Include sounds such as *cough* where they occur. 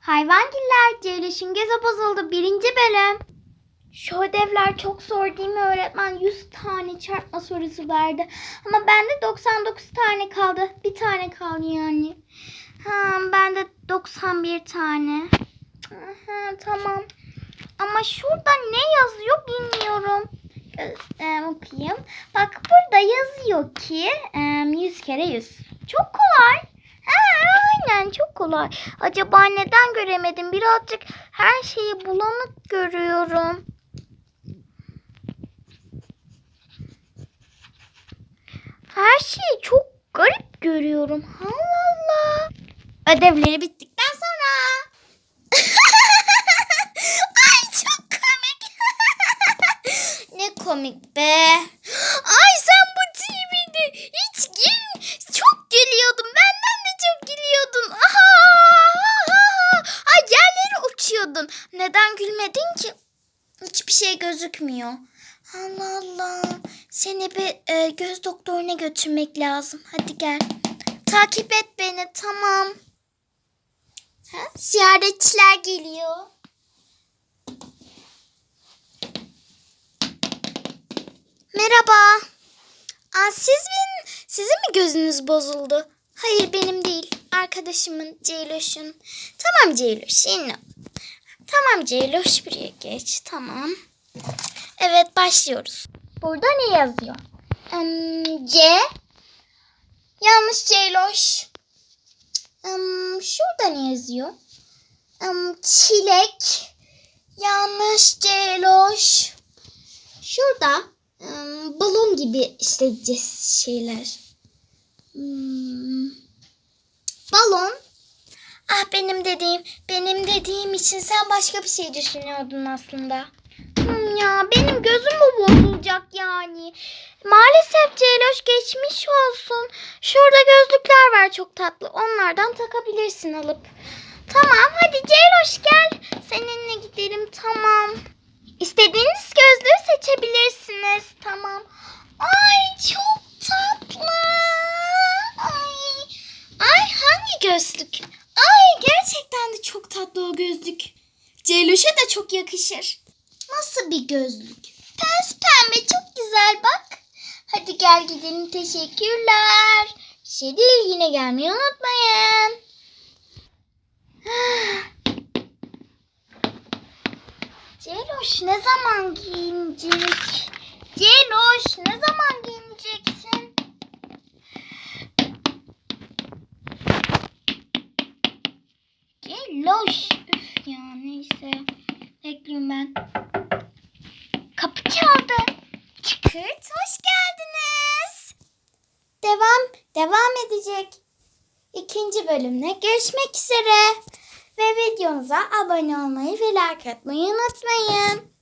Hayvangiller Ceyliş'in göze bozuldu birinci bölüm. Şu ödevler çok zor değil mi öğretmen? 100 tane çarpma sorusu verdi. Ama bende 99 tane kaldı. Bir tane kaldı yani. Ha, bende 91 tane. Aha, tamam. Ama şurada ne yazıyor bilmiyorum. Ee, okuyayım. Bak burada yazıyor ki e, 100 kere 100. Çok kolay. Ha, aynen çok kolay. Acaba neden göremedim? Birazcık her şeyi bulanık görüyorum. Her şeyi çok garip görüyorum. Allah Allah. Ödevleri bittikten sonra. *laughs* Ay çok komik. *laughs* ne komik be. Ay sen bu TV'de hiç gül çok gülüyordun. Benden de çok gülüyordun. Aha, aha. Ay yerlere uçuyordun. Neden gülmedin ki? Hiçbir şey gözükmüyor. Allah Allah. Seni bir e, göz doktoruna götürmek lazım. Hadi gel. Takip et beni. Tamam. Ha? Ziyaretçiler geliyor. Merhaba. Aa, siz mi, sizin mi gözünüz bozuldu? Hayır benim değil. Arkadaşımın Ceyloş'un. Tamam Ceyloş yine. Tamam Ceyloş buraya geç. Tamam. Evet başlıyoruz. Burada ne yazıyor? Em, C. Yanlış Ceyloş. Em, şurada ne yazıyor? Em, çilek. Yanlış Ceyloş. Şurada em, balon gibi işte şeyler. Hmm, balon. Ah benim dediğim, benim dediğim için sen başka bir şey düşünüyordun aslında. Hmm, ya benim gözüm mü bozulacak yani? Maalesef Celoş geçmiş olsun. Şurada gözlükler var çok tatlı. Onlardan takabilirsin alıp. Tamam hadi Celoş gel. Seninle gidelim tamam. İstediğiniz gözlüğü seçebilirsiniz. Tamam. Ay çok tatlı. Ay. Ay hangi gözlük? Ay gerçekten de çok tatlı o gözlük. Celoş'a da çok yakışır. Nasıl bir gözlük? Pes pembe çok güzel bak. Hadi gel gidelim teşekkürler. Şey değil yine gelmeyi unutmayın. *gasps* Celoş ne zaman giyinecek? Celoş ne zaman giyineceksin? Celoş. Üf ya neyse. Bekliyorum ben. Kapı çaldı. Çıkırt hoş geldiniz. Devam devam edecek. İkinci bölümde görüşmek üzere. Ve videomuza abone olmayı ve like atmayı unutmayın.